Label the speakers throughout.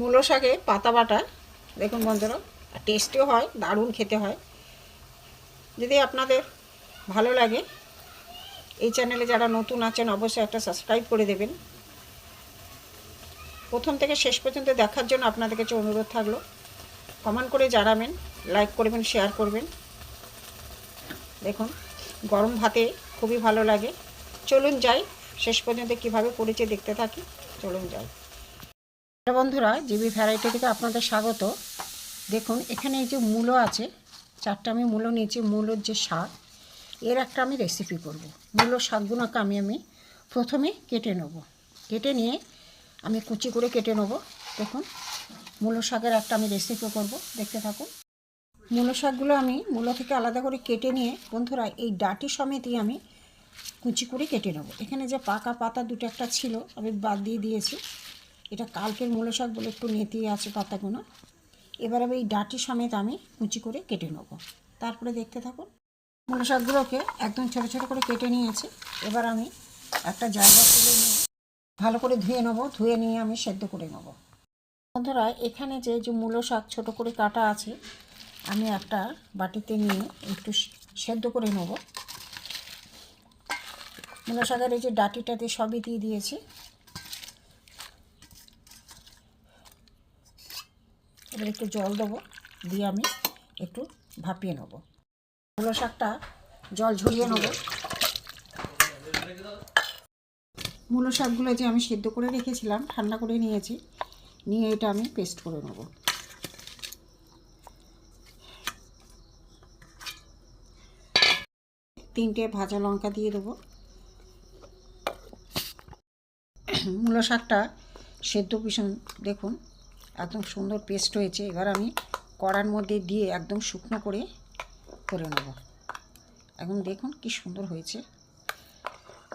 Speaker 1: মূলো শাকে পাতা বাটা দেখুন বন্ধুরা টেস্টিও হয়, দারুণ খেতে হয়। যদি আপনাদের ভালো লাগে, এই চ্যানেলে যারা নতুন আছেন, অবশ্যই একটা সাবস্ক্রাইব করে দেবেন। প্রথম থেকে শেষ পর্যন্ত দেখার জন্য আপনাদের কাছে অনুরোধ থাকল কমেন্ট করে জানাবেন লাইক করবেন শেয়ার করবেন। দেখুন, গরম ভাতে খুবই ভালো লাগে। চলুন যাই, শেষ পর্যন্ত কীভাবে করেছে দেখতে থাকি। চলুন যাই। বন্ধুরা, জিবি ভ্যারাইটি থেকে আপনাদের স্বাগত। দেখুন, এখানে এই যে মূলো আছে, চারটা আমি মূলো নিয়েছি, মূলোর যে শাক, এর একটা আমি রেসিপি করব। মূলো শাকগুলোকে আমি আমি প্রথমে কেটে নেব। কেটে নিয়ে আমি কুচি করে কেটে নেব। দেখুন, মূলো শাকের একটা আমি রেসিপি করব। দেখতে থাকুন। মূলো শাকগুলো আমি মূলো থেকে আলাদা করে কেটে নিয়ে, বন্ধুরা, এই ডাটি সমেতই আমি কুচি করে কেটে নেব। এখানে যে পাকা পাতা দুটো একটা ছিল আমি বাদ দিয়ে দিয়েছি। এটা কালকের মূলো শাক বলে একটু নেতিয়ে আছে পাতাগুলো এবার আমি এই ডাটি সমেত আমি কুচি করে কেটে নেব। তারপরে দেখতে থাকুন, মূলো শাকগুলোকে একদম ছোটো ছোটো করে কেটে নিয়েছি। এবার আমি একটা জায়গা তুলে নিয়ে ভালো করে ধুয়ে নেব, ধুয়ে নিয়ে আমি সেদ্ধ করে নেব। বন্ধুরা, এখানে যে যে মূলো শাক ছোটো করে কাটা আছে, আমি একটা বাটিতে নিয়ে একটু সেদ্ধ করে নেব। মূলো শাকের এই যে ডাটিটাতে সবই দিয়ে দিয়েছি। এবার একটু জল দেবো, দিয়ে আমি একটু ভাপিয়ে নেব। মূলো শাকটা জল ঝরিয়ে নেব। মূলো শাকগুলো যে আমি সেদ্ধ করে রেখেছিলাম, ঠান্ডা করে নিয়েছি, নিয়ে এটা আমি পেস্ট করে নেব। তিনটে ভাজা লঙ্কা দিয়ে দেবো। মূলো শাকটা সেদ্ধ ভীষণ দেখুন একদম সুন্দর পেস্ট হয়েছে। এবার আমি কড়ার মধ্যে দিয়ে একদম শুকনো করে করে নেব। এখন দেখুন কি সুন্দর হয়েছে।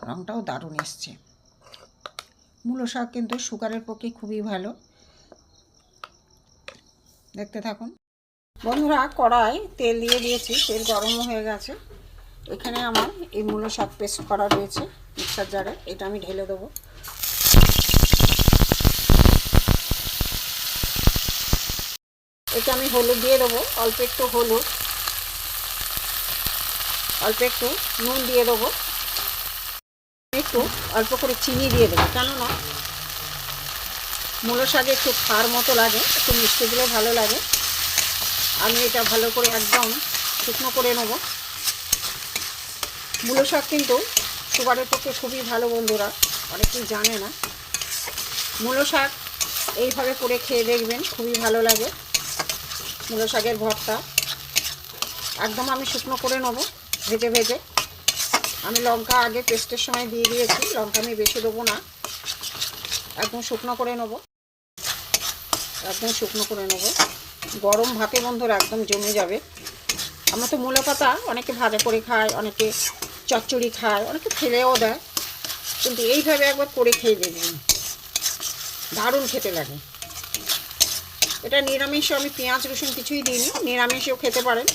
Speaker 1: রঙটাও দারুণ এসছে। মূলো শাক কিন্তু সুগারের পক্ষে খুবই ভালো। দেখতে থাকুন। বন্ধুরা কড়াই তেল দিয়ে দিয়েছি। তেল গরম হয়ে গেছে। এখানে আমার এই মূলো শাক পেস্ট করা রয়েছে মিক্সার জারে। এটা আমি ঢেলে দেবো। এটা আমি হলুদ দিয়ে দেবো। অল্প একটু হলুদ। অল্প একটু নুন দিয়ে দেবো। একটু অল্প করে চিনি দিয়ে দেবো। কেননা মূলো শাকে একটু খার মতো লাগে, একটু মিষ্টি দিলে ভালো লাগে। আমি এটা ভালো করে একদম শুকনো করে নেব। মূলো শাক কিন্তু সুগারের পক্ষে খুবই ভালো বন্ধুরা, অনেকেই জানে না। মূলো শাক এইভাবে করে খেয়ে দেখবেন, খুবই ভালো লাগে। মূলো শাকের ভর্তা। একদম আমি শুকনো করে নেব, ভেজে ভেজে। আমি লঙ্কা আগে পেস্টের সময় দিয়ে দিয়েছি, লঙ্কা আমি বেশি দেবো না। একদম শুকনো করে নেব। একদম শুকনো করে নেব। গরম ভাতে বন্ধুরা একদম জমে যাবে। আমরা তো মূলো পাতা অনেকে ভাজা করে খায়, অনেকে চচ্চড়ি খায়, অনেকে ফেলেও দেয়। কিন্তু এইভাবে একবার করে খেয়ে দেখবেন। দারুণ খেতে লাগে। এটা নিরামিষও আমি পেঁয়াজ, রসুন কিছুই দিইনি, নিরামিষও খেতে পারেন।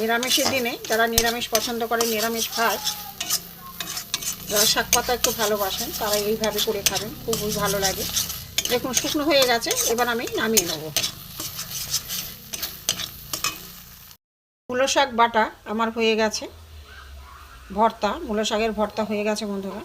Speaker 1: নিরামিষের দিনে যারা নিরামিষ পছন্দ করে, নিরামিষ খায়, যারা শাক পাতা একটু ভালোবাসেন, তারা এইভাবে করে খাবেন, খুবই ভালো লাগে। দেখুন, শুকনো হয়ে গেছে, এবার আমি নামিয়ে নেব। মূলো শাক বাটা আমার হয়ে গেছে, ভর্তা, মূলো শাকের ভর্তা হয়ে গেছে, বন্ধুরা।